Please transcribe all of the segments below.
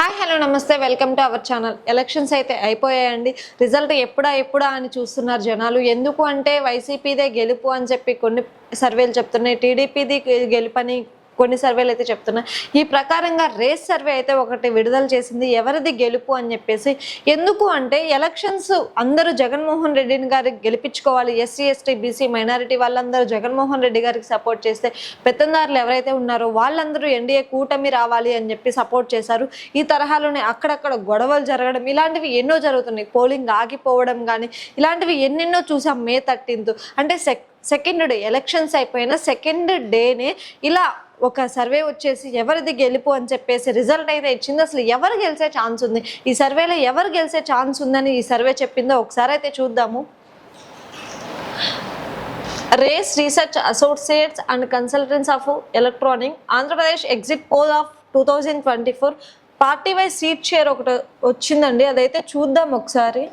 Hi hello నమస్తే. Welcome to our channel. Elections అయితే అయిపోయాయండి. రిజల్ట్ ఎప్పుడా ఎప్పుడా అని చూస్తున్నారు జనాలు. ఎందుకు అంటే వైసీపీదే గెలుపు అని చెప్పి కొన్ని సర్వేలు చెప్తున్నాయి. టీడీపీది గెలుపని కొన్ని సర్వేలు అయితే చెప్తున్నాయి ఈ ప్రకారంగా రేస్ సర్వే అయితే ఒకటి విడుదల చేసింది. ఎవరిది గెలుపు అని చెప్పేసి ఎందుకు అంటే ఎలక్షన్స్ అందరూ జగన్మోహన్ రెడ్డిని గారికి గెలిపించుకోవాలి. ఎస్సీ ఎస్టీ బీసీ మైనారిటీ వాళ్ళందరూ జగన్మోహన్ రెడ్డి గారికి సపోర్ట్ చేస్తే పెత్తందారులు ఎవరైతే ఉన్నారో వాళ్ళందరూ ఎన్డీఏ కూటమి రావాలి అని చెప్పి సపోర్ట్ చేశారు. ఈ తరహాలోనే అక్కడక్కడ గొడవలు జరగడం ఇలాంటివి ఎన్నో జరుగుతున్నాయి. పోలింగ్ ఆగిపోవడం కానీ ఇలాంటివి ఎన్నెన్నో చూసాం మే థర్టీన్త్. అంటే సెక్ సెకండ్ డే ఎలక్షన్స్ అయిపోయిన సెకండ్ డేనే ఇలా ఒక సర్వే వచ్చేసి ఎవరిది గెలుపు అని చెప్పేసి రిజల్ట్ అయితే ఇచ్చింది. అసలు ఎవరు గెలిచే ఛాన్స్ ఉంది? ఈ సర్వేలో ఎవరు గెలిచే ఛాన్స్ ఉందని ఈ సర్వే చెప్పిందో ఒకసారి అయితే చూద్దాము. Race research associates and consultants of electronic Andhra Pradesh exit poll of two thousand twenty four party wise seat share ఒకటి వచ్చిందండి. అదైతే చూద్దాం ఒకసారి.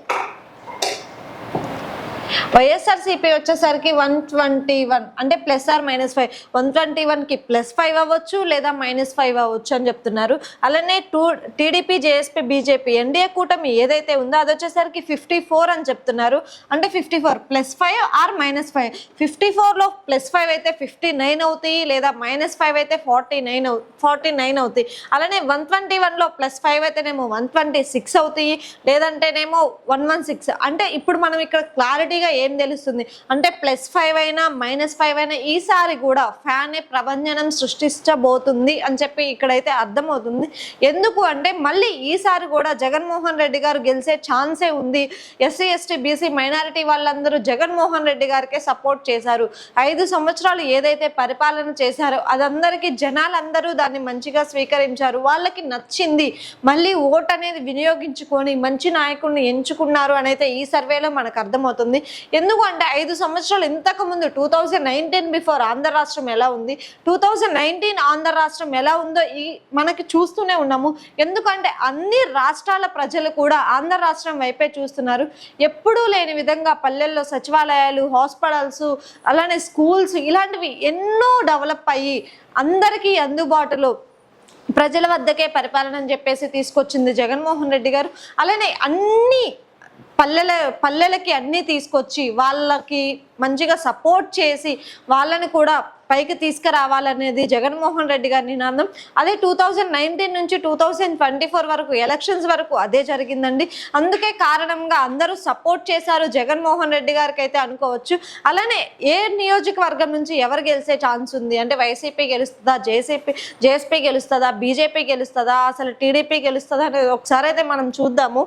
వైఎస్ఆర్సీపీ వచ్చేసరికి వన్ ట్వంటీ వన్ అంటే plus or minus five. One twenty వన్కి ప్లస్ ఫైవ్ అవ్వచ్చు లేదా మైనస్ ఫైవ్ అవ్వచ్చు అని చెప్తున్నారు. అలానే two TDP JSP BJP NDA కూటమి ఏదైతే ఉందో అది వచ్చేసరికి ఫిఫ్టీ ఫోర్ అని చెప్తున్నారు. అంటే fifty four plus five or minus five? Fifty ఫోర్లో ప్లస్ ఫైవ్ అయితే ఫిఫ్టీ నైన్ అవుతాయి లేదా మైనస్ ఫైవ్ అయితే ఫార్టీ నైన్ అవు ఫార్టీ నైన్ అవుతాయి. అలానే వన్ ట్వంటీ వన్లో ప్లస్ ఫైవ్ అయితేనేమో వన్ ట్వంటీ సిక్స్ అవుతాయి లేదంటేనేమో వన్ వన్ సిక్స్. అంటే ఇప్పుడు మనం ఇక్కడ క్లారిటీగా ఏం తెలుస్తుంది? అంటే ప్లస్ ఫైవ్ అయినా మైనస్ ఫైవ్ అయినా ఈసారి కూడా ఫ్యానే ప్రభంజనం సృష్టించబోతుంది అని చెప్పి ఇక్కడైతే అర్థమవుతుంది. ఎందుకు అంటే మళ్ళీ ఈసారి కూడా జగన్మోహన్ రెడ్డి గారు గెలిచే ఛాన్సే ఉంది. ఎస్సీ ఎస్టీ బీసీ మైనారిటీ వాళ్ళందరూ జగన్మోహన్ రెడ్డి గారికే సపోర్ట్ చేశారు. ఐదు సంవత్సరాలు ఏదైతే పరిపాలన చేశారో అదందరికీ జనాలందరూ దాన్ని మంచిగా స్వీకరించారు. వాళ్ళకి నచ్చింది మళ్ళీ ఓట్ అనేది వినియోగించుకొని మంచి నాయకుడిని ఎంచుకున్నారు అని అయితే ఈ సర్వేలో మనకు అర్థమవుతుంది. ఎందుకంటే ఐదు సంవత్సరాలు ఇంతకు ముందు two thousand nineteen before Andhra రాష్ట్రం ఎలా ఉంది? టూ థౌజండ్ నైన్టీన్ ఆంధ్ర రాష్ట్రం ఎలా ఉందో ఈ మనకి చూస్తూనే ఉన్నాము. ఎందుకంటే అన్ని రాష్ట్రాల ప్రజలు కూడా ఆంధ్ర రాష్ట్రం వైపే చూస్తున్నారు. ఎప్పుడూ లేని విధంగా పల్లెల్లో సచివాలయాలు హాస్పిటల్స్ అలానే స్కూల్స్ ఇలాంటివి ఎన్నో డెవలప్ అయ్యి అందరికీ అందుబాటులో ప్రజల వద్దకే పరిపాలన అని చెప్పేసి తీసుకొచ్చింది జగన్మోహన్ రెడ్డి గారు. అలానే అన్ని పల్లెల పల్లెలకి అన్నీ తీసుకొచ్చి వాళ్ళకి మంచిగా సపోర్ట్ చేసి వాళ్ళని కూడా పైకి తీసుకురావాలనేది జగన్మోహన్ రెడ్డి గారి నినాదం అదే టూ థౌజండ్ నైన్టీన్ నుంచి టూ థౌజండ్ ట్వంటీ ఫోర్ వరకు ఎలక్షన్స్ వరకు అదే జరిగిందండి. అందుకే కారణంగా అందరూ సపోర్ట్ చేశారు జగన్మోహన్ రెడ్డి గారికి అయితే అనుకోవచ్చు. అలానే ఏ నియోజకవర్గం నుంచి ఎవరు గెలిచే ఛాన్స్ ఉంది? అంటే వైసీపీ గెలుస్తుందా జేసీపీ జేఎస్పీ గెలుస్తుందా బీజేపీ గెలుస్తుందా అసలు టీడీపీ గెలుస్తుందా అనేది ఒకసారి అయితే మనం చూద్దాము.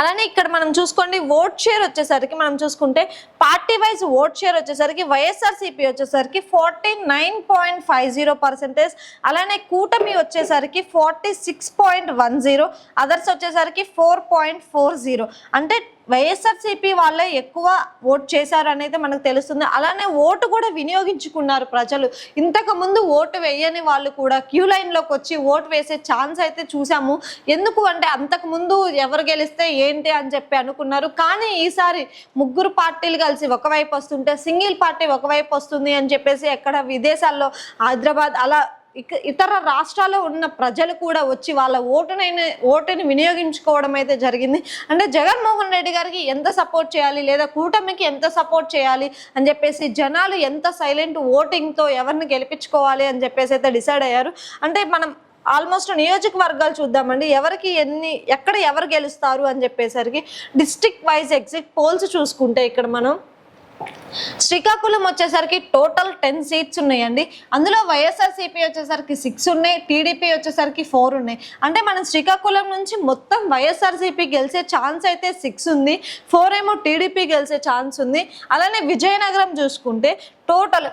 అలానే ఇక్కడ మనం చూసుకోండి ఓట్ షేర్ వచ్చేసరికి మనం చూసుకుంటే పార్టీ వైజ్ ఓట్ షేర్ వచ్చేసరికి వైఎస్ఆర్సీపీ వచ్చేసరికి forty nine point five zero percentage అలానే కూటమి వచ్చేసరికి forty six point one zero others వచ్చేసరికి ఫోర్ పాయింట్ ఫోర్ జీరో అంటే వైఎస్ఆర్సీపీ వాళ్ళే ఎక్కువ ఓట్ చేశారు అనేది మనకు తెలుస్తుంది. అలానే ఓటు కూడా వినియోగించుకున్నారు ప్రజలు. ఇంతకు ముందు ఓటు వేయని వాళ్ళు కూడా క్యూ లైన్లోకి వచ్చి ఓటు వేసే ఛాన్స్ అయితే చూసాము. ఎందుకు అంటే అంతకు ముందు ఎవరు గెలిస్తే ఏంటి అని చెప్పి అనుకున్నారు. కానీ ఈసారి ముగ్గురు పార్టీలు కలిసి ఒకవైపు వస్తుంటే సింగిల్ పార్టీ ఒకవైపు వస్తుంది అని చెప్పేసి ఎక్కడ విదేశాల్లో హైదరాబాద్ అలా ఇతర రాష్ట్రాల్లో ఉన్న ప్రజలు కూడా వచ్చి వాళ్ళ ఓటునైనా ఓటుని వినియోగించుకోవడం అయితే జరిగింది. అంటే జగన్మోహన్ రెడ్డి గారికి ఎంత సపోర్ట్ చేయాలి లేదా కూటమికి ఎంత సపోర్ట్ చేయాలి అని చెప్పేసి జనాలు ఎంత సైలెంట్ ఓటింగ్తో ఎవరిని గెలిపించుకోవాలి అని చెప్పేసి అయితే డిసైడ్ అయ్యారు. అంటే మనం ఆల్మోస్ట్ నియోజకవర్గాలు చూద్దామండి. ఎవరికి ఎన్ని ఎక్కడ ఎవరు గెలుస్తారు అని చెప్పేసరికి డిస్టిక్ వైజ్ ఎగ్జిట్ పోల్స్ చూసుకుంటే ఇక్కడ మనం శ్రీకాకుళం వచ్చేసరికి టోటల్ టెన్ సీట్స్ ఉన్నాయండి. అందులో వైఎస్ఆర్సీపీ వచ్చేసరికి సిక్స్ ఉన్నాయి టీడీపీ వచ్చేసరికి ఫోర్ ఉన్నాయి. అంటే మనం శ్రీకాకుళం నుంచి మొత్తం వైఎస్ఆర్సీపీ గెలిచే ఛాన్స్ అయితే సిక్స్ ఉంది. ఫోర్ ఏమో టీడీపీ గెలిచే ఛాన్స్ ఉంది. అలానే విజయనగరం చూసుకుంటే టోటల్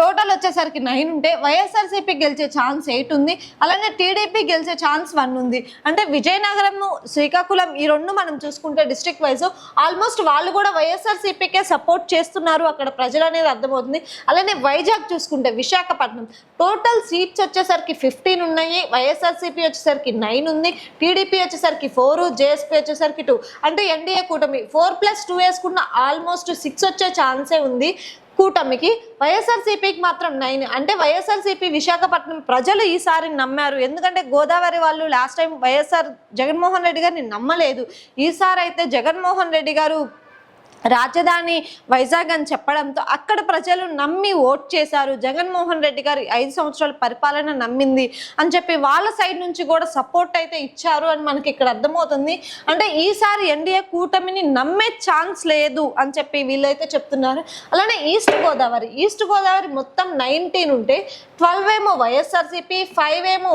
టోటల్ వచ్చేసరికి నైన్ ఉంటే వైఎస్ఆర్సీపీ గెలిచే ఛాన్స్ ఎయిట్ ఉంది. అలానే టీడీపీ గెలిచే ఛాన్స్ వన్ ఉంది. అంటే విజయనగరం శ్రీకాకుళం ఈ రెండు మనం చూసుకుంటే డిస్ట్రిక్ట్ వైజ్ ఆల్మోస్ట్ వాళ్ళు కూడా వైఎస్ఆర్సీపీకే సపోర్ట్ చేస్తున్నారు. అక్కడ ప్రజలు అనేది అర్థమవుతుంది. అలానే వైజాగ్ చూసుకుంటే విశాఖపట్నం టోటల్ సీట్స్ వచ్చేసరికి ఫిఫ్టీన్ ఉన్నాయి. వైఎస్ఆర్సీపీ వచ్చేసరికి నైన్ ఉంది. టీడీపీ వచ్చేసరికి ఫోర్ జేఎస్పీ వచ్చేసరికి టూ అంటే ఎన్డీఏ కూటమి ఫోర్ ప్లస్ టూ వేసుకున్న ఆల్మోస్ట్ సిక్స్ వచ్చే ఛాన్సే ఉంది. కూటమికి వైఎస్ఆర్సీపీకి మాత్రం నైన్ అంటే వైఎస్ఆర్సీపీ విశాఖపట్నం ప్రజలు ఈసారి నమ్మారు. ఎందుకంటే గోదావరి వాళ్ళు last time YSR Jaganmohan Reddy గారిని నమ్మలేదు. ఈసారి అయితే జగన్మోహన్ రెడ్డి గారు రాజధాని వైజాగ్ అని చెప్పడంతో అక్కడ ప్రజలు నమ్మి ఓట్ చేశారు. జగన్మోహన్ రెడ్డి గారి ఐదు సంవత్సరాల పరిపాలన నమ్మింది అని చెప్పి వాళ్ళ సైడ్ నుంచి కూడా సపోర్ట్ అయితే ఇచ్చారు అని మనకి ఇక్కడ అర్థమవుతుంది. అంటే ఈసారి ఎన్డీఏ కూటమిని నమ్మే ఛాన్స్ లేదు అని చెప్పి వీళ్ళైతే చెప్తున్నారు. అలానే ఈస్ట్ గోదావరి ఈస్ట్ గోదావరి మొత్తం నైన్టీన్ ఉంటే ట్వెల్వ్ ఏమో వైఎస్ఆర్సీపీ ఫైవ్ ఏమో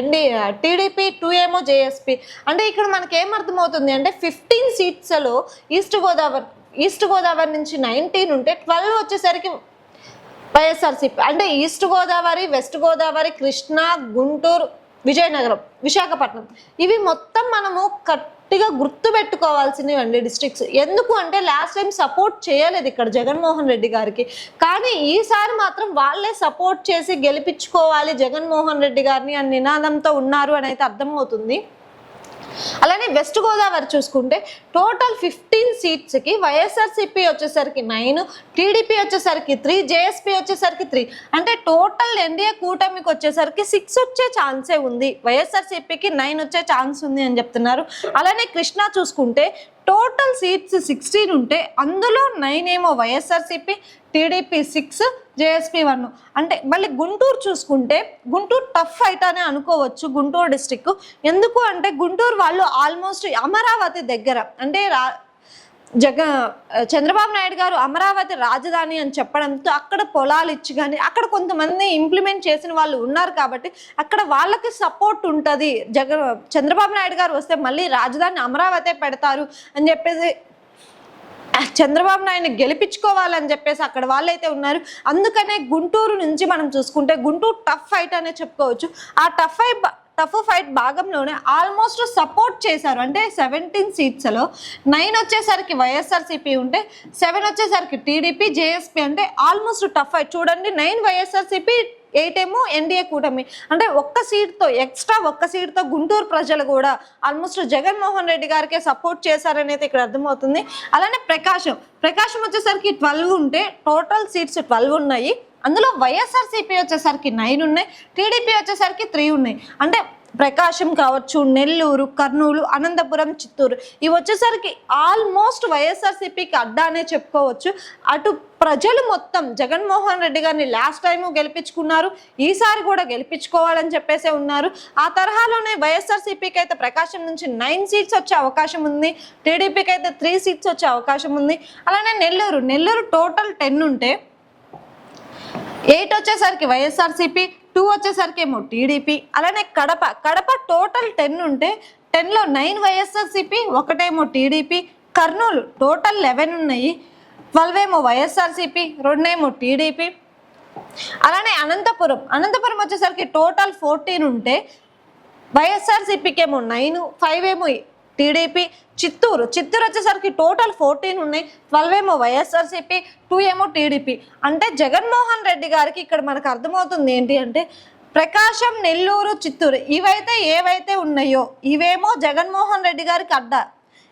ఎన్డి టీడీపీ టూ ఏమో జేఎస్పీ. అంటే ఇక్కడ మనకి ఏమర్థమవుతుంది అర్థమవుతుంది అంటే ఫిఫ్టీన్ సీట్స్లో ఈస్ట్ గోదావరి ఈస్ట్ గోదావరి నుంచి నైన్టీన్ ఉంటే ట్వెల్వ్ వచ్చేసరికి వైఎస్ఆర్సీపీ. అంటే ఈస్ట్ గోదావరి వెస్ట్ గోదావరి కృష్ణా గుంటూరు విజయనగరం విశాఖపట్నం. ఇవి మొత్తం మనము కట్ గట్టిగా గుర్తు పెట్టుకోవాల్సినవి అండి డిస్ట్రిక్ట్స్ ఎందుకు అంటే లాస్ట్ టైం సపోర్ట్ చేయలేదు ఇక్కడ జగన్మోహన్ రెడ్డి గారికి. కానీ ఈసారి మాత్రం వాళ్ళే సపోర్ట్ చేసి గెలిపించుకోవాలి జగన్మోహన్ రెడ్డి గారిని అని నినాదంతో ఉన్నారు అని అయితే అర్థమవుతుంది. అలానే వెస్ట్ గోదావరి చూసుకుంటే టోటల్ ఫిఫ్టీన్ సీట్స్కి వైఎస్ఆర్సీపీ వచ్చేసరికి నైన్ టీడీపీ వచ్చేసరికి త్రీ జేఎస్పీ వచ్చేసరికి త్రీ. అంటే టోటల్ ఎన్డీఏ కూటమికి వచ్చేసరికి సిక్స్ వచ్చే ఛాన్సే ఉంది. వైఎస్ఆర్సీపీకి నైన్ వచ్చే ఛాన్స్ ఉంది అని చెప్తున్నారు. అలానే కృష్ణా చూసుకుంటే టోటల్ సీట్స్ సిక్స్టీన్ ఉంటే అందులో నైన్ ఏమో YSRCP TDP six JSP one అంటే మళ్ళీ గుంటూరు చూసుకుంటే గుంటూరు టఫ్ ఫైట్ అనే అనుకోవచ్చు గుంటూరు డిస్టిక్ ఎందుకు అంటే గుంటూరు వాళ్ళు ఆల్మోస్ట్ అమరావతి దగ్గర. అంటే రా జగ చంద్రబాబు నాయుడు గారు అమరావతి రాజధాని అని చెప్పడంతో అక్కడ పొలాలు ఇచ్చి కానీ అక్కడ కొంతమంది ఇంప్లిమెంట్ చేసిన వాళ్ళు ఉన్నారు కాబట్టి అక్కడ వాళ్ళకి సపోర్ట్ ఉంటుంది. జగ చంద్రబాబు నాయుడు గారు వస్తే మళ్ళీ రాజధాని అమరావతే పెడతారు అని చెప్పేసి చంద్రబాబు నాయుడు గెలిపించుకోవాలని చెప్పేసి అక్కడ వాళ్ళైతే ఉన్నారు. అందుకనే గుంటూరు నుంచి మనం చూసుకుంటే గుంటూరు టఫ్ ఫైట్ అనే చెప్పుకోవచ్చు. ఆ టఫ్ ఫైట్ టఫ్ ఫైట్ భాగంలోనే ఆల్మోస్ట్ సపోర్ట్ చేశారు. అంటే సెవెంటీన్ సీట్స్లో నైన్ వచ్చేసరికి వైఎస్ఆర్సీపీ ఉంటే సెవెన్ వచ్చేసరికి టీడీపీ జేఎస్పీ అంటే ఆల్మోస్ట్ టఫ్ ఫైట్. చూడండి నైన్ వైఎస్ఆర్సీపీ ఏ ఏమో ఎన్డీఏ కూటమి. అంటే ఒక్క సీట్తో ఎక్స్ట్రా ఒక్క సీట్తో గుంటూరు ప్రజలు కూడా ఆల్మోస్ట్ జగన్మోహన్ రెడ్డి గారికే సపోర్ట్ చేశారని అయితే ఇక్కడ అర్థమవుతుంది. అలానే ప్రకాశం. ప్రకాశం వచ్చేసరికి ట్వెల్వ్ ఉంటే టోటల్ సీట్స్ ట్వెల్వ్ ఉన్నాయి. అందులో వైఎస్ఆర్సీపీ వచ్చేసరికి నైన్ ఉన్నాయి. టీడీపీ వచ్చేసరికి త్రీ ఉన్నాయి. అంటే ప్రకాశం కావచ్చు నెల్లూరు కర్నూలు అనంతపురం చిత్తూరు. ఇవి వచ్చేసరికి ఆల్మోస్ట్ వైఎస్ఆర్సీపీకి అడ్డానే చెప్పుకోవచ్చు. అటు ప్రజలు మొత్తం జగన్మోహన్ రెడ్డి గారిని లాస్ట్ టైము గెలిపించుకున్నారు. ఈసారి కూడా గెలిపించుకోవాలని చెప్పేసే ఉన్నారు. ఆ తరహాలోనే వైఎస్ఆర్సీపీకి అయితే ప్రకాశం నుంచి నైన్ సీట్స్ వచ్చే అవకాశం ఉంది. టీడీపీకి అయితే త్రీ సీట్స్ వచ్చే అవకాశం ఉంది. అలానే నెల్లూరు నెల్లూరు టోటల్ టెన్ ఉంటే ఎయిట్ వచ్చేసరికి వైఎస్ఆర్సీపీ టూ వచ్చేసరికి ఏమో టీడీపీ అలానే కడప. కడప టోటల్ టెన్ ఉంటే టెన్లో నైన్ వైఎస్ఆర్సీపీ ఒకటేమో టీడీపీ. కర్నూలు టోటల్ లెవెన్ ఉన్నాయి. ట్వెల్వ్ ఏమో వైఎస్ఆర్సీపీ రెండేమో టీడీపీ. అలానే అనంతపురం. అనంతపురం వచ్చేసరికి టోటల్ ఫోర్టీన్ ఉంటే వైఎస్ఆర్సీపీకి ఏమో నైన్ ఫైవ్ ఏమో టీడీపీ చిత్తూరు. చిత్తూరు వచ్చేసరికి టోటల్ ఫోర్టీన్ ఉన్నాయి. ట్వెల్వ్ ఏమో వైఎస్ఆర్సీపీ టూ ఏమో టీడీపీ. అంటే జగన్మోహన్ రెడ్డి గారికి ఇక్కడ మనకు అర్థమవుతుంది ఏంటి అంటే ప్రకాశం నెల్లూరు చిత్తూరు ఇవైతే ఏవైతే ఉన్నాయో ఇవేమో జగన్మోహన్ రెడ్డి గారికి అడ్డా.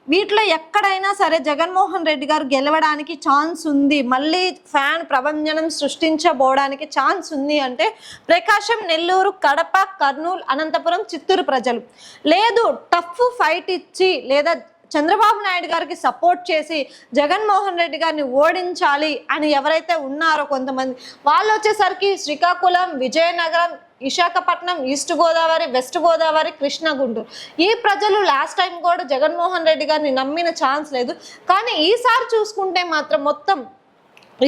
వీటిలో ఎక్కడైనా సరే జగన్మోహన్ రెడ్డి గారు గెలవడానికి ఛాన్స్ ఉంది. మళ్ళీ ఫ్యాన్ ప్రభంజనం సృష్టించబోవడానికి ఛాన్స్ ఉంది అంటే ప్రకాశం నెల్లూరు కడప కర్నూలు అనంతపురం చిత్తూరు ప్రజలు. లేదు టఫ్ ఫైట్ ఇచ్చి లేదా చంద్రబాబు నాయుడు గారికి సపోర్ట్ చేసి జగన్మోహన్ రెడ్డి గారిని ఓడించాలి అని ఎవరైతే ఉన్నారో కొంతమంది వాళ్ళు వచ్చేసరికి శ్రీకాకుళం విజయనగరం విశాఖపట్నం ఈస్ట్ గోదావరి వెస్ట్ గోదావరి కృష్ణా గుంటూరు ఈ ప్రజలు లాస్ట్ టైం కూడా జగన్మోహన్ రెడ్డి గారిని నమ్మిన ఛాన్స్ లేదు. కానీ ఈసారి చూసుకుంటే మాత్రం మొత్తం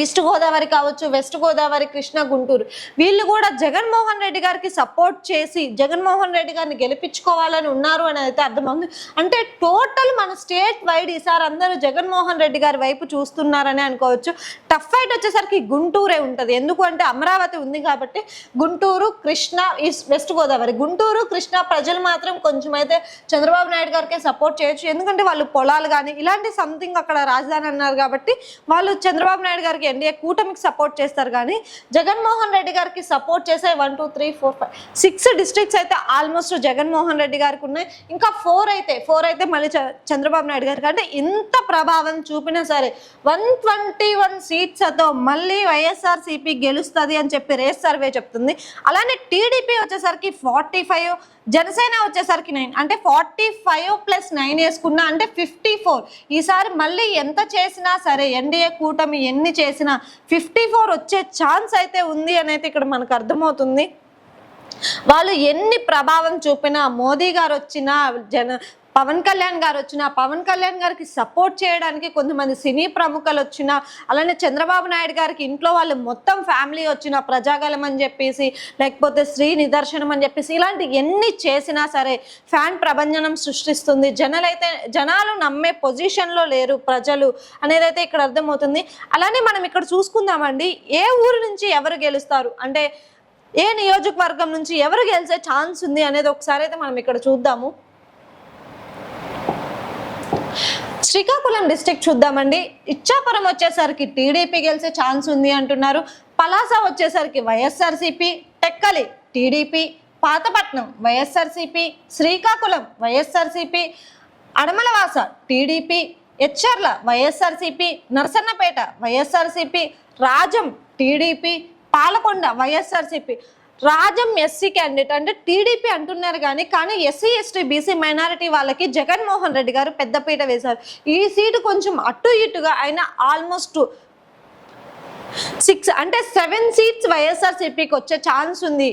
ఈస్ట్ గోదావరి కావచ్చు వెస్ట్ గోదావరి కృష్ణ గుంటూరు. వీళ్ళు కూడా జగన్మోహన్ రెడ్డి గారికి సపోర్ట్ చేసి జగన్మోహన్ రెడ్డి గారిని గెలిపించుకోవాలని ఉన్నారు అని అయితే అర్థమవుతుంది. అంటే టోటల్ మన స్టేట్ వైడ్ ఈసారి అందరూ జగన్మోహన్ రెడ్డి గారి వైపు చూస్తున్నారని అనుకోవచ్చు. టఫ్ ఫైట్ వచ్చేసరికి గుంటూరే ఉంటుంది. ఎందుకంటే అమరావతి ఉంది కాబట్టి గుంటూరు కృష్ణ ఈస్ట్ వెస్ట్ గోదావరి. గుంటూరు కృష్ణా ప్రజలు మాత్రం కొంచెం అయితే చంద్రబాబు నాయుడు గారికే సపోర్ట్ చేయొచ్చు. ఎందుకంటే వాళ్ళు పొలాలు కానీ ఇలాంటి సంథింగ్ అక్కడ రాజధాని అన్నారు కాబట్టి వాళ్ళు చంద్రబాబు నాయుడు గారికి గారికి ఎన్డీఏ కూటమికి సపోర్ట్ చేస్తారు కానీ జగన్మోహన్ రెడ్డి గారికి సపోర్ట్ చేసే one two three four five six districts అయితే ఆల్మోస్ట్ జగన్మోహన్ రెడ్డి గారికి ఉన్నాయి. ఇంకా ఫోర్ అయితే ఫోర్ అయితే మళ్ళీ చంద్రబాబు నాయుడు గారికి అంటే ఇంత ప్రభావం చూపినా సరే వన్ ట్వంటీ వన్ సీట్స్తో మళ్ళీ వైఎస్ఆర్సీపీ గెలుస్తుంది అని చెప్పి రేస్ సర్వే చెప్తుంది. అలానే టీడీపీ వచ్చేసరికి ఫార్టీ ఫైవ్ జనసేన వచ్చేసరికి నైన్ అంటే ఫార్టీ ఫైవ్ ప్లస్ నైన్ వేసుకున్నా అంటే ఫిఫ్టీ ఫోర్ ఈసారి మళ్ళీ ఎంత చేసినా సరే ఎన్డీఏ కూటమి ఎన్ని చేసినా ఫిఫ్టీ ఫోర్ వచ్చే ఛాన్స్ అయితే ఉంది అనేది ఇక్కడ మనకు అర్థమవుతుంది. వాళ్ళు ఎన్ని ప్రభావం చూపినా మోదీ గారు వచ్చినా జన పవన్ కళ్యాణ్ గారు వచ్చినా పవన్ కళ్యాణ్ గారికి సపోర్ట్ చేయడానికి కొంతమంది సినీ ప్రముఖులు వచ్చినా అలానే చంద్రబాబు నాయుడు గారికి ఇంట్లో వాళ్ళు మొత్తం ఫ్యామిలీ వచ్చిన ప్రజాగలం అని చెప్పేసి లేకపోతే శ్రీ నిదర్శనం అని చెప్పేసి ఇలాంటి ఎన్ని చేసినా సరే ఫ్యాన్ ప్రభంజనం సృష్టిస్తుంది. జనాలైతే జనాలు నమ్మే పొజిషన్లో లేరు ప్రజలు అనేది అయితే ఇక్కడ అర్థమవుతుంది. అలానే మనం ఇక్కడ చూసుకుందామండి ఏ ఊరు నుంచి ఎవరు గెలుస్తారు? అంటే ఏ నియోజకవర్గం నుంచి ఎవరు గెలిచే ఛాన్స్ ఉంది అనేది ఒకసారి అయితే మనం ఇక్కడ చూద్దాము. శ్రీకాకుళం డిస్ట్రిక్ట్ చూద్దామండి. ఇచ్చాపురం వచ్చేసరికి టీడీపీ గెలిచే ఛాన్స్ ఉంది అంటున్నారు. పలాస వచ్చేసరికి YSRCP Tekkali TDP Pathapatnam YSRCP Srikakulam YSRCP Amadalavalasa TDP హెచ్ఆర్ల YSRCP Narasannapeta YSRCP Rajam TDP Palakonda YSRCP. Rajam SC candidate అంటే టీడీపీ అంటున్నారు కానీ కానీ ఎస్సీ ఎస్టీ బీసీ మైనారిటీ వాళ్ళకి జగన్మోహన్ రెడ్డి గారు పెద్దపీట వేశారు. ఈ సీటు కొంచెం అటు ఇటుగా ఆయన ఆల్మోస్ట్ సిక్స్ అంటే సెవెన్ సీట్స్ వైఎస్ఆర్సీపీకి వచ్చే ఛాన్స్ ఉంది.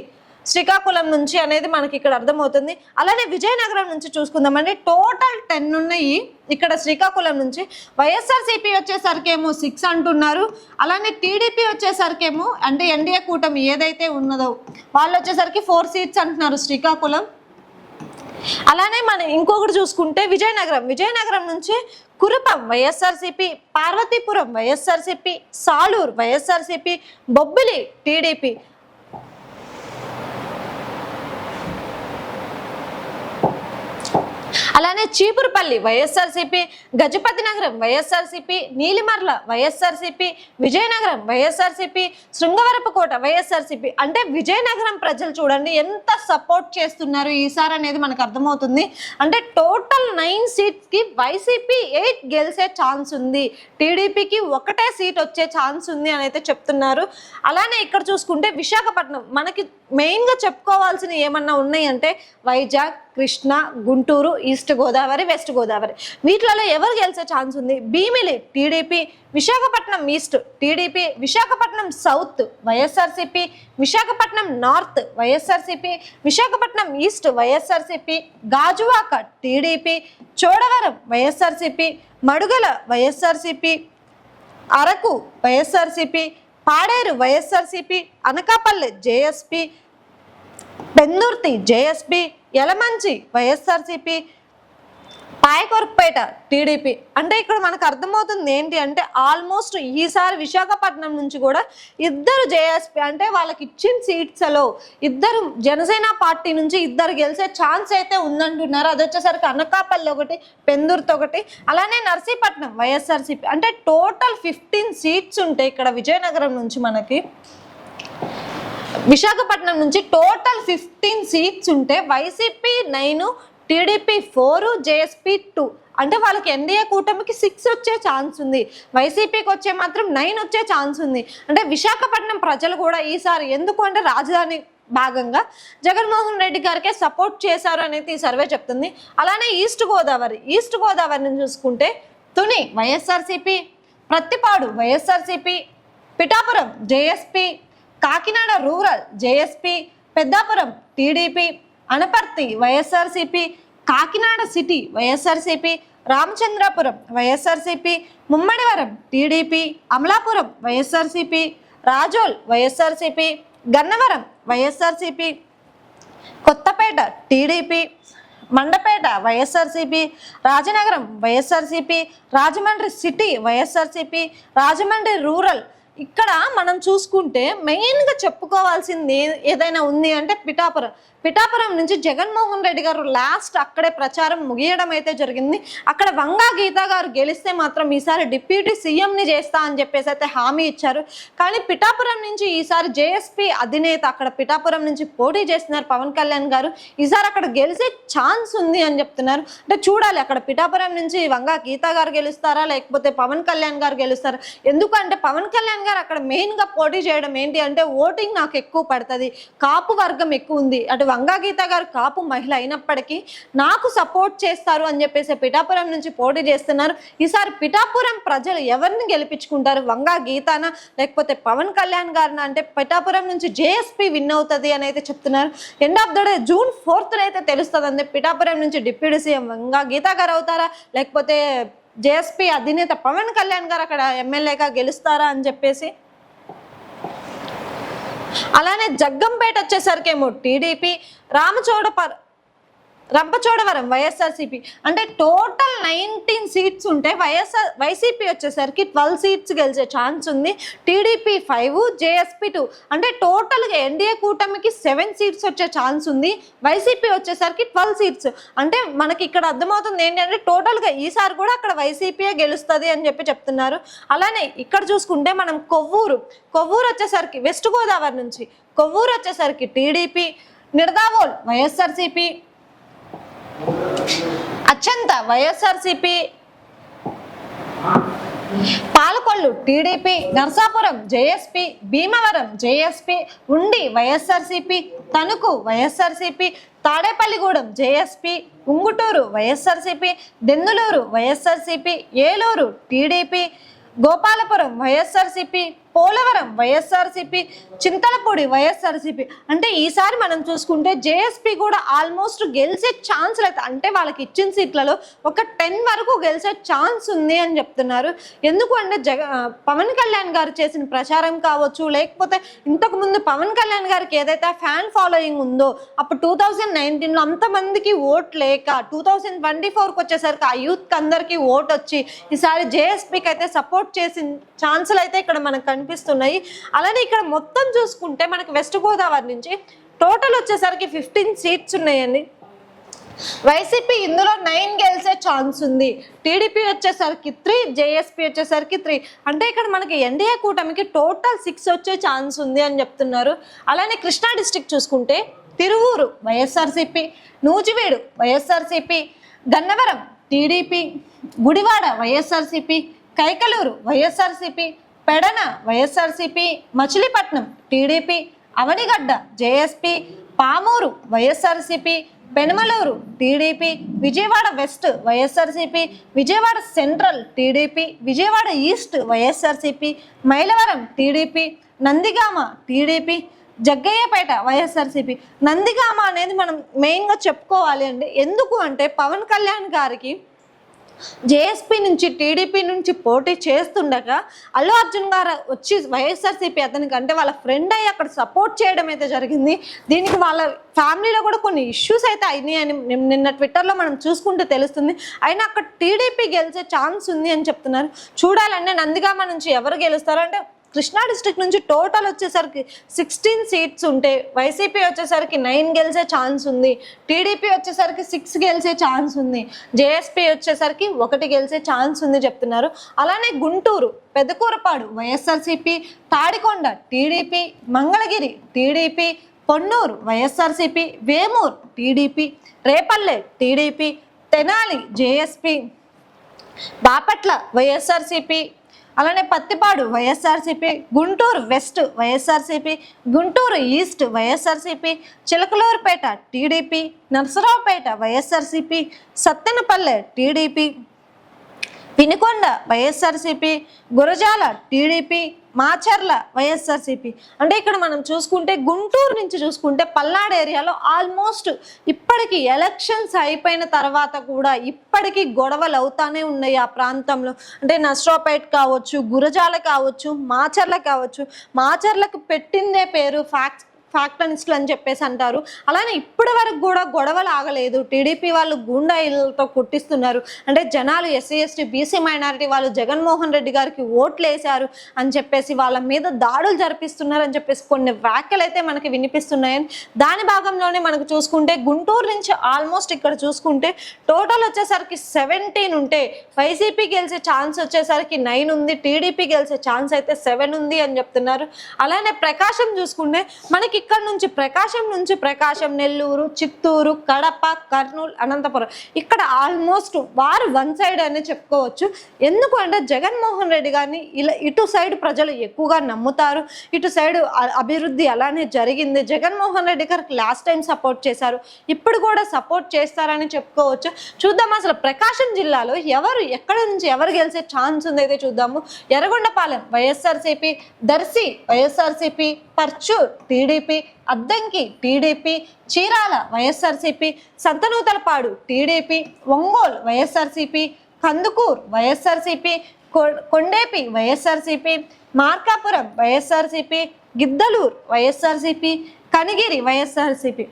శ్రీకాకుళం నుంచి అనేది మనకి ఇక్కడ అర్థమవుతుంది. అలానే విజయనగరం నుంచి చూసుకుందామండి. టోటల్ టెన్ ఉన్నాయి ఇక్కడ శ్రీకాకుళం నుంచి. వైఎస్ఆర్సీపీ వచ్చేసరికి ఏమో సిక్స్ అంటున్నారు. అలానే టీడీపీ వచ్చేసరికేమో అంటే ఎన్డీఏ కూటమి ఏదైతే ఉన్నదో వాళ్ళు వచ్చేసరికి ఫోర్ సీట్స్ అంటున్నారు శ్రీకాకుళం. అలానే మనం ఇంకొకటి చూసుకుంటే విజయనగరం. విజయనగరం నుంచి Kurupam YSRCP Parvathipuram YSRCP Salur YSRCP Bobbili TDP అలానే చీపురుపల్లి వైఎస్ఆర్సీపీ గజపతి నగరం వైఎస్ఆర్సీపీ నీలిమర్ల వైఎస్ఆర్సీపీ విజయనగరం వైఎస్ఆర్సీపీ శృంగవరపుకోట వైఎస్ఆర్సీపీ. అంటే విజయనగరం ప్రజలు చూడండి ఎంత సపోర్ట్ చేస్తున్నారు ఈసారి అనేది మనకు అర్థమవుతుంది. అంటే టోటల్ నైన్ సీట్స్కి వైసీపీ ఎయిట్ గెలిచే ఛాన్స్ ఉంది. టీడీపీకి ఒకటే సీట్ వచ్చే ఛాన్స్ ఉంది అని అయితే చెప్తున్నారు. అలానే ఇక్కడ చూసుకుంటే విశాఖపట్నం మనకి మెయిన్గా చెప్పుకోవాల్సిన ఏమన్నా ఉన్నాయంటే వైజాగ్ కృష్ణ గుంటూరు ఈస్ట్ గోదావరి వెస్ట్ గోదావరి. వీటిలలో ఎవరు గెలిచే ఛాన్స్ ఉంది? Bheemili TDP Visakhapatnam east TDP Visakhapatnam south YSRCP Visakhapatnam north YSRCP Visakhapatnam east YSRCP Gajuwaka TDP Chodavaram YSRCP Madugula YSRCP Araku YSRCP Paderu YSRCP Anakapalli JSP Pendurthi JSP Yelamanchili YSRCP Payakaraopeta TDP. అంటే ఇక్కడ మనకు అర్థమవుతుంది ఏంటి అంటే almost ఈసారి విశాఖపట్నం నుంచి కూడా ఇద్దరు జేఎస్పీ అంటే వాళ్ళకి ఇచ్చిన సీట్స్లో ఇద్దరు జనసేన పార్టీ నుంచి ఇద్దరు గెలిచే ఛాన్స్ అయితే ఉందంటున్నారు. అది వచ్చేసరికి అనకాపల్లి ఒకటి పెందుర్తి ఒకటి అలానే నర్సీపట్నం వైఎస్ఆర్సీపీ. అంటే టోటల్ ఫిఫ్టీన్ సీట్స్ ఉంటాయి ఇక్కడ విజయనగరం నుంచి మనకి విశాఖపట్నం నుంచి టోటల్ ఫిఫ్టీన్ సీట్స్ ఉంటే YCP nine TDP four JSP two. అంటే వాళ్ళకి ఎన్డీఏ కూటమికి సిక్స్ వచ్చే ఛాన్స్ ఉంది. వైసీపీకి వచ్చే మాత్రం నైన్ వచ్చే ఛాన్స్ ఉంది. అంటే విశాఖపట్నం ప్రజలు కూడా ఈసారి ఎందుకు అంటే రాజధాని భాగంగా జగన్మోహన్ రెడ్డి గారికే సపోర్ట్ చేశారు అనేది ఈ సర్వే చెప్తుంది. అలానే ఈస్ట్ గోదావరి ఈస్ట్ గోదావరిని చూసుకుంటే Tuni YSRCP Prathipadu YSRCP Pithapuram JSP Kakinada rural JSP Peddapuram TDP Anaparthi YSRCP Kakinada city YSRCP Ramachandrapuram YSRCP Mummidivaram TDP Amalapuram YSRCP Razole YSRCP Gannavaram YSRCP Kothapeta TDP Mandapeta YSRCP Rajanagaram YSRCP Rajahmundry city YSRCP Rajahmundry rural ఇక్కడ మనం చూసుకుంటే మెయిన్గా చెప్పుకోవాల్సింది ఏ- ఏదైనా ఉంది అంటే పిఠాపురం. పిఠాపురం నుంచి జగన్మోహన్ రెడ్డి గారు లాస్ట్ అక్కడే ప్రచారం ముగియడం అయితే జరిగింది. అక్కడ వంగా గీత గారు గెలిస్తే మాత్రం ఈసారి డిప్యూటీ సీఎంని చేస్తా అని చెప్పేసి అయితే హామీ ఇచ్చారు. కానీ పిఠాపురం నుంచి ఈసారి జేఎస్పీ అధినేత అక్కడ పిఠాపురం నుంచి పోటీ చేస్తున్నారు పవన్ కళ్యాణ్ గారు. ఈసారి అక్కడ గెలిచే ఛాన్స్ ఉంది అని చెప్తున్నారు. అంటే చూడాలి అక్కడ పిఠాపురం నుంచి వంగా గీత గారు గెలుస్తారా లేకపోతే పవన్ కళ్యాణ్ గారు గెలుస్తారా? ఎందుకంటే పవన్ కళ్యాణ్ గారు అక్కడ మెయిన్గా పోటీ చేయడం ఏంటి అంటే ఓటింగ్ నాకు ఎక్కువ పడుతుంది కాపు వర్గం ఎక్కువ ఉంది అటు వంగాగీత గారు కాపు మహిళ అయినప్పటికీ నాకు సపోర్ట్ చేస్తారు అని చెప్పేసి పిఠాపురం నుంచి పోటీ చేస్తున్నారు. ఈసారి పిఠాపురం ప్రజలు ఎవరిని గెలిపించుకుంటారు? వంగా గీతానా? లేకపోతే పవన్ కళ్యాణ్ గారిన? అంటే పిఠాపురం నుంచి జేఎస్పీ విన్ అవుతుంది అని అయితే చెప్తున్నారు. End of the day June fourth అయితే తెలుస్తుంది అండి పిఠాపురం నుంచి డిప్యూటీ సీఎం వంగా గీతా గారు అవుతారా? లేకపోతే జేఎస్పీ అధినేత పవన్ కళ్యాణ్ గారు అక్కడ ఎమ్మెల్యేగా గెలుస్తారా అని చెప్పేసి? అలానే జగ్గంపేట వచ్చేసరికేమో టీడీపీ రామచోడపర్ రంపచోడవరం వైఎస్ఆర్సీపీ. అంటే టోటల్ నైన్టీన్ సీట్స్ ఉంటే వైఎస్ఆర్ వైసీపీ వచ్చేసరికి ట్వెల్వ్ సీట్స్ గెలిచే ఛాన్స్ ఉంది. TDP five JSP two. అంటే టోటల్గా ఎన్డీఏ కూటమికి సెవెన్ సీట్స్ వచ్చే ఛాన్స్ ఉంది. వైసీపీ వచ్చేసరికి ట్వెల్వ్ సీట్స్. అంటే మనకి ఇక్కడ అర్థమవుతుంది ఏంటంటే టోటల్గా ఈసారి కూడా అక్కడ వైసీపీయే గెలుస్తుంది అని చెప్పి చెప్తున్నారు. అలానే ఇక్కడ చూసుకుంటే మనం కొవ్వూరు. కొవ్వూరు వచ్చేసరికి వెస్ట్ గోదావరి నుంచి. కొవ్వూరు వచ్చేసరికి TDP Nidadavole YSRCP Achanta YSRCP Palakollu TDP Narsapuram JSP Bhimavaram JSP Undi YSRCP Tanuku YSRCP Tadepalligudem JSP Unguturu YSRCP Denduluru YSRCP Eluru TDP Gopalapuram YSRCP Polavaram YSRCP Chintalapudi YSRCP. అంటే ఈసారి మనం చూసుకుంటే జేఎస్పీ కూడా almost గెలిచే ఛాన్సులు అయితే అంటే వాళ్ళకి ఇచ్చిన సీట్లలో ఒక టెన్ వరకు గెలిచే ఛాన్స్ ఉంది అని చెప్తున్నారు. ఎందుకు అంటే జగ పవన్ కళ్యాణ్ గారు చేసిన ప్రచారం కావచ్చు లేకపోతే ఇంతకు ముందు పవన్ కళ్యాణ్ గారికి ఏదైతే ఫ్యాన్ ఫాలోయింగ్ ఉందో అప్పుడు టూ థౌజండ్ నైన్టీన్లో అంతమందికి ఓట్ లేక టూ థౌజండ్ ట్వంటీ ఫోర్కి వచ్చేసరికి ఆ యూత్కి అందరికీ ఓట్ వచ్చి ఈసారి జేఎస్పీకి అయితే సపోర్ట్ చేసిన ఛాన్సులు అయితే ఇక్కడ మనకు కనిపిస్తున్నాయి. అలానే ఇక్కడ మొత్తం చూసుకుంటే మనకి వెస్ట్ గోదావరి నుంచి టోటల్ వచ్చేసరికి ఫిఫ్టీన్ సీట్స్ ఉన్నాయండి. వైసీపీ ఇందులో నైన్ గెలిచే ఛాన్స్ ఉంది. టీడీపీ వచ్చేసరికి త్రీ జేఎస్పీ వచ్చేసరికి త్రీ. అంటే ఇక్కడ మనకి ఎన్డీఏ కూటమికి టోటల్ సిక్స్ వచ్చే ఛాన్స్ ఉంది అని చెప్తున్నారు. అలానే కృష్ణా డిస్టిక్ చూసుకుంటే Tiruvuru YSRCP Nuzvid YSRCP Gannavaram TDP Gudivada YSRCP Kaikaluru YSRCP Pedana YSRCP Machilipatnam TDP Avanigadda JSP Pamuru YSRCP Penamaluru TDP Vijayawada west YSRCP Vijayawada central TDP Vijayawada east YSRCP Mylavaram TDP Nandigama TDP Jaggayyapeta YSRCP. Nandigama అనేది మనం మెయిన్గా చెప్పుకోవాలి అండి ఎందుకు అంటే పవన్ కళ్యాణ్ గారికి JSP నుంచి TDP నుంచి పోటీ చేస్తుండగా అల్లు అర్జున్ గారు వచ్చి వైఎస్ఆర్సీపీ అతనికి అంటే వాళ్ళ ఫ్రెండ్ అయ్యి అక్కడ సపోర్ట్ చేయడం అయితే జరిగింది. దీనికి వాళ్ళ ఫ్యామిలీలో కూడా కొన్ని ఇష్యూస్ అయితే అయినాయి అని నిన్న- ట్విట్టర్లో మనం చూసుకుంటే తెలుస్తుంది. అయినా అక్కడ టీడీపీ గెలిచే ఛాన్స్ ఉంది అని చెప్తున్నారు. చూడాలంటే నందిగామ నుంచి ఎవరు గెలుస్తారో? అంటే కృష్ణా డిస్ట్రిక్ట్ నుంచి టోటల్ వచ్చేసరికి సిక్స్టీన్ సీట్స్ ఉంటే వైసీపీ వచ్చేసరికి నైన్ గెలిచే ఛాన్స్ ఉంది. టీడీపీ వచ్చేసరికి సిక్స్ గెలిచే ఛాన్స్ ఉంది. జేఎస్పీ వచ్చేసరికి ఒకటి గెలిచే ఛాన్స్ ఉంది చెప్తున్నారు. అలానే Guntur Pedakurapadu YSRCP Tadikonda TDP Mangalagiri TDP Ponnur YSRCP Vemuru TDP Repalle TDP Tenali JSP Bapatla YSRCP అలానే Prathipadu YSRCP Guntur west YSRCP Guntur east YSRCP Chilakaluripet TDP Narasaraopet YSRCP Sattenapalle TDP పినికొండ YSRCP Gurajala TDP Macherla YSRCP. అంటే ఇక్కడ మనం చూసుకుంటే గుంటూరు నుంచి చూసుకుంటే పల్నాడు ఏరియాలో almost ఇప్పటికి elections అయిపోయిన తర్వాత కూడా ఇప్పటికీ గొడవలు అవుతానే ఉన్నాయి ఆ ప్రాంతంలో. అంటే నస్ట్రాపేట్ కావచ్చు గురజాల కావచ్చు మాచర్ల కావచ్చు. మాచర్లకు పెట్టిందే పేరు ఫ్యాక్ట్ ఫ్యాక్టనిస్టులు అని చెప్పేసి అంటారు. అలానే ఇప్పటి వరకు కూడా గొడవలు ఆగలేదు. టీడీపీ వాళ్ళు గూండాయిలతో కుట్టిస్తున్నారు. అంటే జనాలు ఎస్సీ ఎస్టీ బీసీ మైనారిటీ వాళ్ళు జగన్మోహన్ రెడ్డి గారికి ఓట్లు వేశారు అని చెప్పేసి వాళ్ళ మీద దాడులు జరిపిస్తున్నారు అని చెప్పేసి కొన్ని వ్యాఖ్యలు అయితే మనకి వినిపిస్తున్నాయని. దాని భాగంలోనే మనకు చూసుకుంటే గుంటూరు నుంచి ఆల్మోస్ట్ ఇక్కడ చూసుకుంటే టోటల్ వచ్చేసరికి సెవెంటీన్ ఉంటే వైసీపీ గెలిచే ఛాన్స్ వచ్చేసరికి నైన్ ఉంది. టీడీపీ గెలిచే ఛాన్స్ అయితే సెవెన్ ఉంది అని చెప్తున్నారు. అలానే ప్రకాశం చూసుకుంటే మనకి ఇక్కడ నుంచి ప్రకాశం నుంచి ప్రకాశం నెల్లూరు చిత్తూరు కడప కర్నూలు అనంతపురం. ఇక్కడ ఆల్మోస్ట్ వారు వన్ సైడ్ అనే చెప్పుకోవచ్చు. ఎందుకు అంటే జగన్మోహన్ రెడ్డి గారిని ఇలా ఇటు సైడ్ ప్రజలు ఎక్కువగా నమ్ముతారు. ఇటు సైడ్ అభివృద్ధి అలానే జరిగింది. జగన్మోహన్ రెడ్డి గారికి లాస్ట్ టైం సపోర్ట్ చేశారు. ఇప్పుడు కూడా సపోర్ట్ చేస్తారని చెప్పుకోవచ్చు. చూద్దాం అసలు ప్రకాశం జిల్లాలో ఎవరు ఎక్కడ నుంచి ఎవరు గెలిచే ఛాన్స్ ఉంది అయితే చూద్దాము. Yerragondapalem YSRCP Darsi YSRCP Parchur TDP Addanki TDP Chirala YSRCP Santhanuthalapadu TDP Ongole YSRCP Kandukur YSRCP కొ- Kondapi YSRCP Markapuram YSRCP Giddalur YSRCP Kanigiri YSRCP.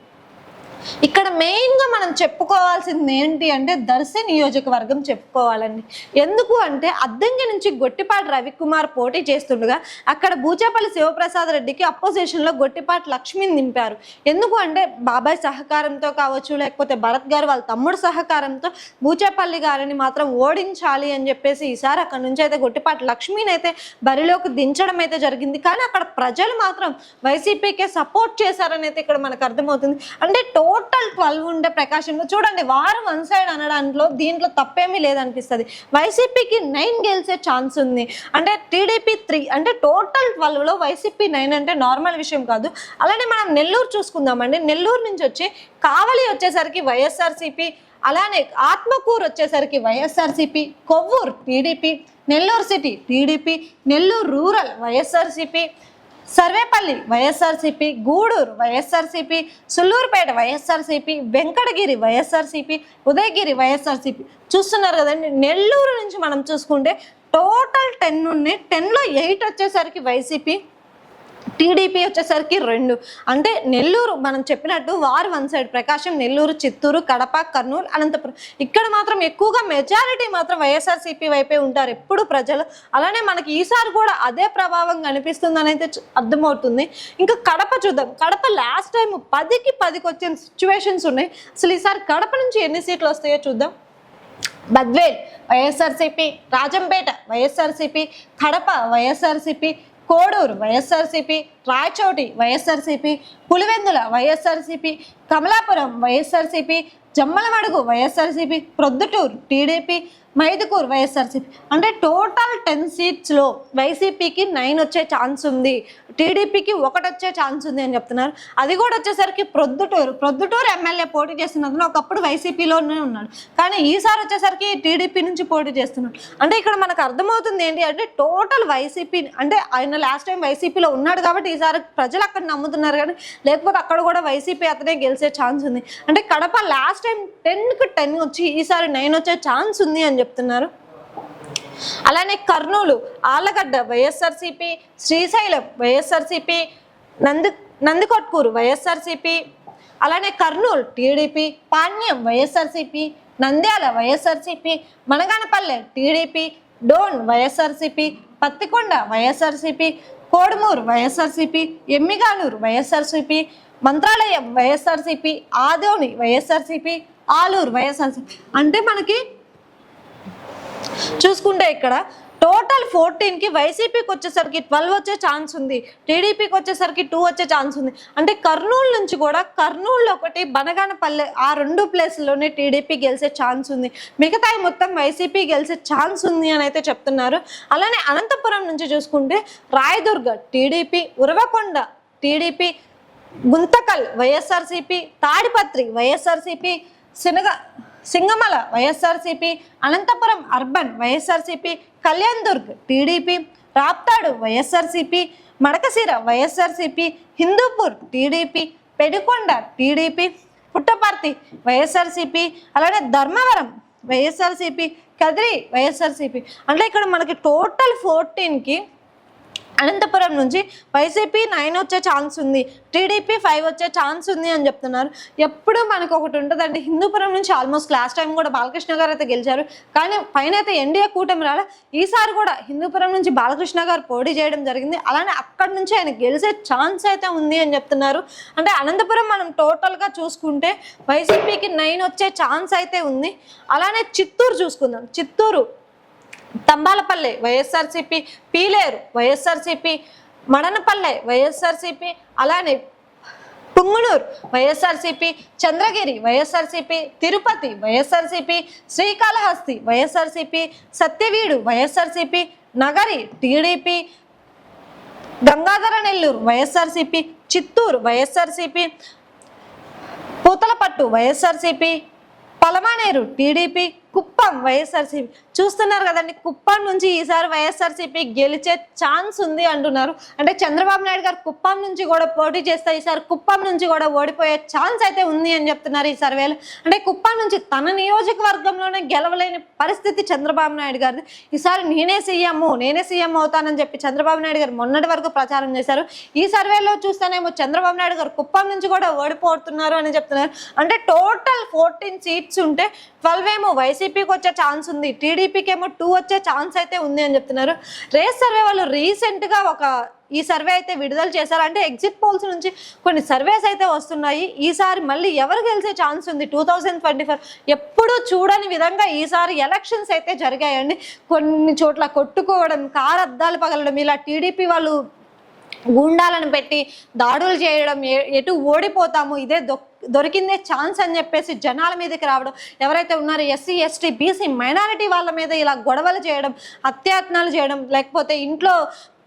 ఇక్కడ మెయిన్గా మనం చెప్పుకోవాల్సింది ఏంటి అంటే దర్శి నియోజకవర్గం చెప్పుకోవాలండి. ఎందుకు అంటే అద్దంకి నుంచి గొట్టిపాటి రవికుమార్ పోటీ చేస్తుండగా అక్కడ బూచేపల్లి శివప్రసాద్ రెడ్డికి అపోజిషన్లో గొట్టిపాటి లక్ష్మిని నింపారు. ఎందుకు అంటే బాబాయ్ సహకారంతో కావచ్చు లేకపోతే భరత్ గారు వాళ్ళ తమ్ముడు సహకారంతో బూచేపల్లి గారిని మాత్రం ఓడించాలి అని చెప్పేసి ఈసారి అక్కడ నుంచి అయితే గొట్టిపాటి లక్ష్మిని అయితే బరిలోకి దించడం అయితే జరిగింది. కానీ అక్కడ ప్రజలు మాత్రం వైసీపీకే సపోర్ట్ చేశారని అయితే ఇక్కడ మనకు అర్థమవుతుంది. అంటే టోటల్ ట్వెల్వ్ ఉండే ప్రకాశంలో చూడండి వారు వన్ సైడ్ అనడంలో దీంట్లో తప్పేమీ లేదనిపిస్తుంది. వైసీపీకి నైన్ గెలిచే ఛాన్స్ ఉంది. అంటే టీడీపీ త్రీ అంటే టోటల్ ట్వెల్వ్లో వైసీపీ నైన్ అంటే నార్మల్ విషయం కాదు. అలానే మనం నెల్లూరు చూసుకుందామండి. నెల్లూరు నుంచి వచ్చి కావలి వచ్చేసరికి వైఎస్ఆర్సీపీ అలానే ఆత్మకూరు వచ్చేసరికి YSRCP Kovur TDP Nellore city TDP Nellore rural YSRCP Sarvepalli YSRCP Gudur YSRCP Sullurpeta YSRCP Venkatagiri YSRCP Udayagiri YSRCP. చూస్తున్నారు కదండి నెల్లూరు నుంచి మనం చూసుకుంటే టోటల్ టెన్ ఉన్నాయి టెన్లో ఎయిట్ వచ్చేసరికి వైసీపీ టీడీపీ వచ్చేసరికి రెండు. అంటే నెల్లూరు మనం చెప్పినట్టు వారు వన్ సైడ్ ప్రకాశం నెల్లూరు చిత్తూరు కడప కర్నూలు అనంతపురం. ఇక్కడ మాత్రం ఎక్కువగా మెజారిటీ మాత్రం వైఎస్ఆర్సీపీ వైపే ఉంటారు. ఎప్పుడు ప్రజలు. అలానే మనకి ఈసారి కూడా అదే ప్రభావం కనిపిస్తుంది అయితే అర్థమవుతుంది. ఇంకా కడప చూద్దాం. కడప లాస్ట్ టైం పదికి పదికి వచ్చిన సిచ్యువేషన్స్ ఉన్నాయి. అసలు ఈసారి కడప నుంచి ఎన్ని సీట్లు వస్తాయో చూద్దాం. Badvel YSRCP Rajampet YSRCP Kadapa YSRCP Kodur YSRCP Rayachoti YSRCP Pulivendula YSRCP Kamalapuram YSRCP Jammalamadugu YSRCP Proddatur TDP Mydukur YSRCP. అంటే టోటల్ టెన్ సీట్స్లో వైసీపీకి నైన్ వచ్చే ఛాన్స్ ఉంది. టీడీపీకి ఒకటి వచ్చే ఛాన్స్ ఉంది అని చెప్తున్నారు. అది కూడా వచ్చేసరికి ప్రొద్దుటూరు. ప్రొద్దుటూరు ఎమ్మెల్యే పోటీ చేస్తున్నందున ఒకప్పుడు వైసీపీలోనే ఉన్నాడు. కానీ ఈసారి వచ్చేసరికి టీడీపీ నుంచి పోటీ చేస్తున్నాడు. అంటే ఇక్కడ మనకు అర్థమవుతుంది ఏంటి అంటే టోటల్ వైసీపీ అంటే ఆయన లాస్ట్ టైం వైసీపీలో ఉన్నాడు కాబట్టి ఈసారి ప్రజలు అక్కడ నమ్ముతున్నారు కానీ లేకపోతే అక్కడ కూడా వైసీపీ అతనే గెలిచే ఛాన్స్ ఉంది. అంటే కడప లాస్ట్ టైం టెన్కి టెన్ వచ్చి ఈసారి నైన్ వచ్చే ఛాన్స్ ఉంది అని చెప్తున్నారు. అలానే కర్నూలు ఆలగడ్డ వైఎస్ఆర్సిపి శ్రీశైలం వైఎస్ఆర్సీపీ నంది నందికొట్కూరు వైఎస్ఆర్సీపీ అలానే Kurnool TDP Panyam YSRCP Nandyal YSRCP మనగానపల్లె TDP Dhone YSRCP Pattikonda YSRCP Kodumur YSRCP Yemmiganur YSRCP Mantralayam YSRCP Adoni YSRCP Alur YSRCP. అంటే మనకి చూసుకుంటే ఇక్కడ టోటల్ ఫోర్టీన్కి వైసీపీకి వచ్చేసరికి ట్వెల్వ్ వచ్చే ఛాన్స్ ఉంది. టీడీపీకి వచ్చేసరికి టూ వచ్చే ఛాన్స్ ఉంది. అంటే కర్నూలు నుంచి కూడా కర్నూలు ఒకటి బనగానపల్లె ఆ రెండు ప్లేస్లోనే టీడీపీ గెలిచే ఛాన్స్ ఉంది. మిగతాయి మొత్తం వైసీపీ గెలిచే ఛాన్స్ ఉంది అని అయితే చెప్తున్నారు. అలానే అనంతపురం నుంచి చూసుకుంటే Rayadurg TDP Uravakonda TDP Guntakal YSRCP Tadipatri YSRCP శనగ Singanamala YSRCP Anantapur urban YSRCP Kalyandurg TDP Raptadu YSRCP Madakasira YSRCP Hindupur TDP పెడికొండ TDP Puttaparthi YSRCP అలానే ధర్మవరం వైఎస్ఆర్సీపీ కదిరి వైఎస్ఆర్సీపీ. అంటే ఇక్కడ మనకి టోటల్ ఫోర్టీన్కి అనంతపురం నుంచి వైసీపీ నైన్ వచ్చే ఛాన్స్ ఉంది టీడీపీ ఫైవ్ వచ్చే ఛాన్స్ ఉంది అని చెప్తున్నారు. ఎప్పుడు మనకు ఒకటి ఉంటుందండి హిందూపురం నుంచి ఆల్మోస్ట్ లాస్ట్ టైం కూడా బాలకృష్ణ గారు అయితే గెలిచారు. కానీ పైన అయితే ఎన్డీఏ కూటమి రాలే. ఈసారి కూడా హిందూపురం నుంచి బాలకృష్ణ గారు పోటీ చేయడం జరిగింది. అలానే అక్కడి నుంచి ఆయన గెలిచే ఛాన్స్ అయితే ఉంది అని చెప్తున్నారు. అంటే అనంతపురం మనం టోటల్గా చూసుకుంటే వైసీపీకి నైన్ వచ్చే ఛాన్స్ అయితే ఉంది. అలానే చిత్తూరు చూసుకుందాం. Chittoor Thamballapalle YSRCP Peeleru YSRCP Madanapalle YSRCP అలానే Punganur YSRCP Chandragiri YSRCP Tirupati YSRCP Srikalahasti YSRCP Satyavedu YSRCP Nagari TDP Gangadhara Nellore YSRCP Chittoor YSRCP Puthalapattu YSRCP Palamaner TDP Kuppam YSRCP. చూస్తున్నారు కదండి కుప్పం నుంచి ఈసారి వైఎస్ఆర్సీపీ గెలిచే ఛాన్స్ ఉంది అంటున్నారు. అంటే చంద్రబాబు నాయుడు గారు కుప్పం నుంచి కూడా పోటీ చేస్తే ఈసారి కుప్పం నుంచి కూడా ఓడిపోయే ఛాన్స్ అయితే ఉంది అని చెప్తున్నారు ఈ సర్వేలు. అంటే కుప్పం నుంచి తన నియోజకవర్గంలోనే గెలవలేని పరిస్థితి చంద్రబాబు నాయుడు గారిది. ఈసారి నేనే సీఎం నేనే సీఎం అవుతానని చెప్పి చంద్రబాబు నాయుడు గారు మొన్నటి వరకు ప్రచారం చేశారు. ఈ సర్వేలో చూస్తేనేమో చంద్రబాబు నాయుడు గారు కుప్పం నుంచి కూడా ఓడిపోతున్నారు అని చెప్తున్నారు. అంటే టోటల్ ఫోర్టీన్ సీట్స్ ఉంటే ట్వెల్వ్ ఏమో వైసీపీకి వచ్చే ఛాన్స్ ఉంది టీడీపీకి ఏమో టూ వచ్చే ఛాన్స్ అయితే ఉంది అని చెప్తున్నారు. రేస్ సర్వే వాళ్ళు రీసెంట్గా ఒక ఈ సర్వే అయితే విడుదల చేశారు. అంటే ఎగ్జిట్ పోల్స్ నుంచి కొన్ని సర్వేస్ అయితే వస్తున్నాయి. ఈసారి మళ్ళీ ఎవరు గెలిచే ఛాన్స్ ఉంది? టూ థౌజండ్ ట్వంటీ ఫోర్ ఎప్పుడూ చూడని విధంగా ఈసారి ఎలక్షన్స్ అయితే జరిగాయండి. కొన్ని చోట్ల కొట్టుకోవడం కారు అద్దాలు పగలడం ఇలా టీడీపీ వాళ్ళు గుండాలను పెట్టి దాడులు చేయడం ఎటు ఓడిపోతాము ఇదే దొక్క దొరికిందే ఛాన్స్ అని చెప్పేసి జనాల మీదకి రావడం ఎవరైతే ఉన్నారో ఎస్సీ ఎస్టీ బీసీ మైనారిటీ వాళ్ళ మీద ఇలా గొడవలు చేయడం అత్యాత్నాలు చేయడం లేకపోతే ఇంట్లో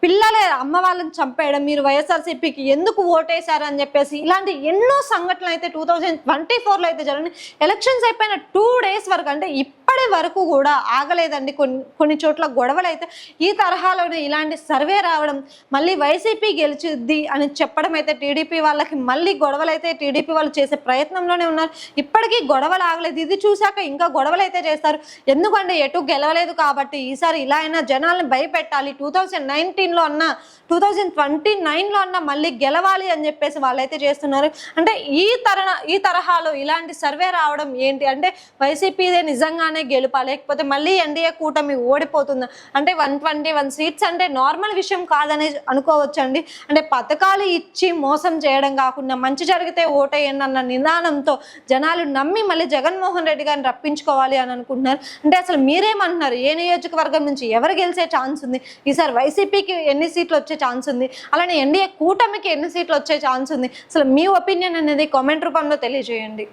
పిల్లలే అమ్మ వాళ్ళని చంపేయడం మీరు వైఎస్ఆర్సీపీకి ఎందుకు ఓటేశారు అని చెప్పేసి ఇలాంటి ఎన్నో సంఘటనలు అయితే టూ థౌజండ్ ట్వంటీ ఫోర్లో అయితే జరిగింది ఎలక్షన్స్ అయిపోయిన టూ డేస్ వరకు అంటే ఇప్పటి వరకు కూడా ఆగలేదండి. కొన్ని కొన్ని చోట్ల గొడవలు అయితే ఈ తరహాలోనే ఇలాంటి సర్వే రావడం మళ్ళీ వైసీపీ గెలిచిద్ది అని చెప్పడం అయితే టీడీపీ వాళ్ళకి మళ్ళీ గొడవలు అయితే టీడీపీ వాళ్ళు చేసే ప్రయత్నంలోనే ఉన్నారు. ఇప్పటికీ గొడవలు ఆగలేదు. ఇది చూశాక ఇంకా గొడవలు అయితే చేస్తారు. ఎందుకంటే ఎటు గెలవలేదు కాబట్టి ఈసారి ఇలా అయినా జనాలను భయపెట్టాలి. టూ థౌజండ్ నైన్టీన్ నైన్టీన్లో అన్న టూ థౌజండ్ ట్వంటీ నైన్లో అన్న మళ్ళీ గెలవాలి అని చెప్పేసి వాళ్ళైతే చేస్తున్నారు. అంటే ఈ తరణ ఈ తరహాలో ఇలాంటి సర్వే రావడం ఏంటి? అంటే వైసీపీదే నిజంగానే గెలుపా? లేకపోతే మళ్ళీ ఎన్డీఏ కూటమి ఓడిపోతుందా? అంటే వన్ ట్వంటీ వన్ సీట్స్ అంటే నార్మల్ విషయం కాదని అనుకోవచ్చండి. అంటే పథకాలు ఇచ్చి మోసం చేయడం కాకుండా మంచి జరిగితే ఓటేయండి అన్న నిదానంతో జనాలు నమ్మి మళ్ళీ జగన్మోహన్ రెడ్డి గారిని రప్పించుకోవాలి అని అనుకుంటున్నారు. అంటే అసలు మీరేమంటున్నారు? ఏ నియోజకవర్గం నుంచి ఎవరు గెలిచే ఛాన్స్ ఉంది? ఈసారి వైసీపీకి ఎన్ని సీట్లు వచ్చే ఛాన్స్ ఉంది? అలానే ఎన్డీఏ కూటమికి ఎన్ని సీట్లు వచ్చే ఛాన్స్ ఉంది? అసలు మీ ఒపీనియన్ అనేది కామెంట్ రూపంలో తెలియజేయండి.